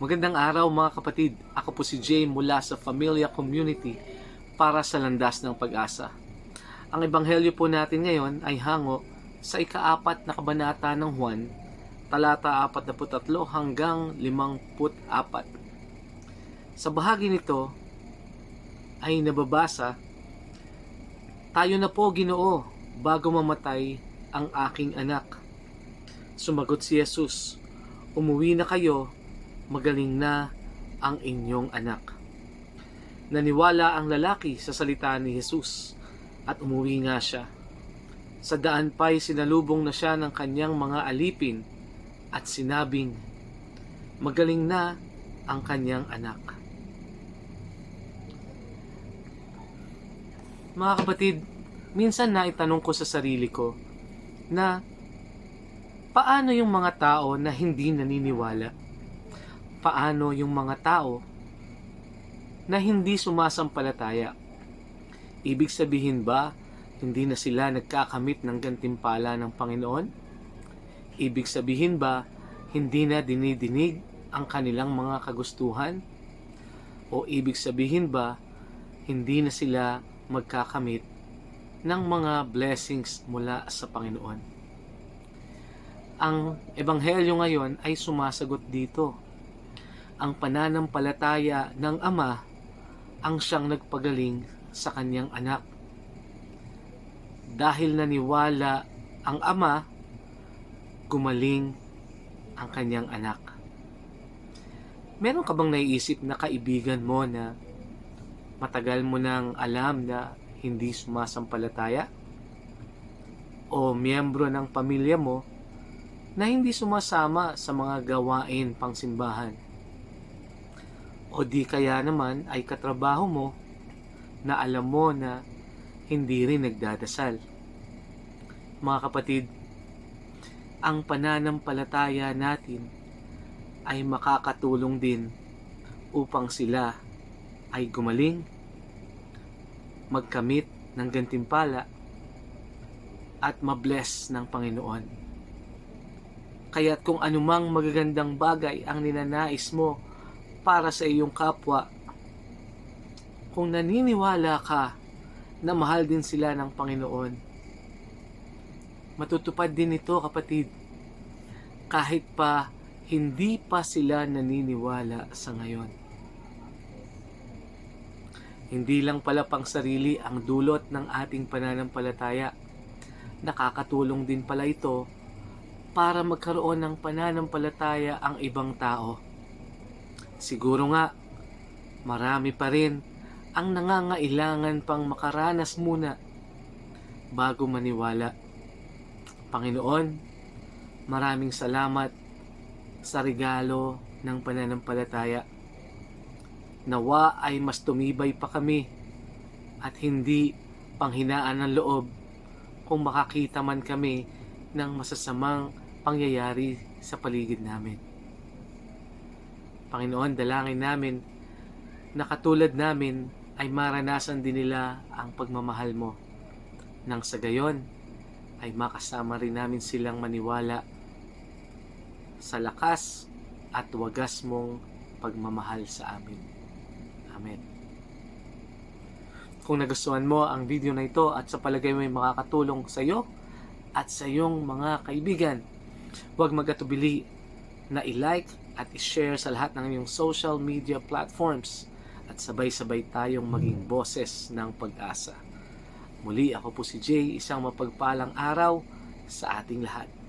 Magandang araw mga kapatid. Ako po si Jay mula sa Familia Community para sa Landas ng Pag-asa. Ang ebanghelyo po natin ngayon ay hango sa ikaapat na kabanata ng Juan, talata 43 hanggang 54. Sa bahagi nito ay nababasa, Tayo na po ginoo bago mamatay ang aking anak. Sumagot si Jesus, Umuwi na kayo magaling na ang inyong anak. Naniwala ang lalaki sa salita ni Jesus at umuwi nga siya. Sa daan pa'y sinalubong na siya ng kanyang mga alipin at sinabing, magaling na ang kanyang anak. Mga kapatid, minsan na itanong ko sa sarili ko na paano yung mga tao na hindi naniniwala? Paano yung mga tao na hindi sumasampalataya. Ibig sabihin ba, hindi na sila nagkakamit ng gantimpala ng Panginoon? Ibig sabihin ba, hindi na dinidinig ang kanilang mga kagustuhan? O ibig sabihin ba, hindi na sila magkakamit ng mga blessings mula sa Panginoon? Ang ebanghelyo ngayon ay sumasagot dito ang pananampalataya ng ama ang siyang nagpagaling sa kanyang anak. Dahil naniwala ang ama, gumaling ang kanyang anak. Meron ka bang naiisip na kaibigan mo na matagal mo nang alam na hindi sumasampalataya? O miyembro ng pamilya mo na hindi sumasama sa mga gawain pangsimbahan? O di kaya naman ay katrabaho mo na alam mo na hindi rin nagdadasal. Mga kapatid, ang pananampalataya natin ay makakatulong din upang sila ay gumaling, magkamit ng gantimpala at mabless ng Panginoon. Kaya't kung anumang magagandang bagay ang ninanais mo para sa iyong kapwa. Kung naniniwala ka na mahal din sila ng Panginoon, matutupad din ito kapatid kahit pa hindi pa sila naniniwala sa ngayon. Hindi lang pala pang sarili ang dulot ng ating pananampalataya. Nakakatulong din pala ito para magkaroon ng pananampalataya ang ibang tao Siguro nga, marami pa rin ang nangangailangan pang makaranas muna bago maniwala. Panginoon, maraming salamat sa regalo ng pananampalataya. Nawa ay mas tumibay pa kami at hindi panghinaan ng loob kung makakita man kami ng masasamang pangyayari sa paligid namin. Panginoon, dalangin namin na katulad namin ay maranasan din nila ang pagmamahal mo. Nang sa gayon ay makasama rin namin silang maniwala sa lakas at wagas mong pagmamahal sa amin. Amen. Kung nagustuhan mo ang video na ito at sa palagay mo ay makakatulong sa iyo at sa iyong mga kaibigan, huwag magatubili na i-like at i-share sa lahat ng iyong social media platforms at sabay-sabay tayong maging boses ng pag-asa. Muli ako po si Jay, isang mapagpalang araw sa ating lahat.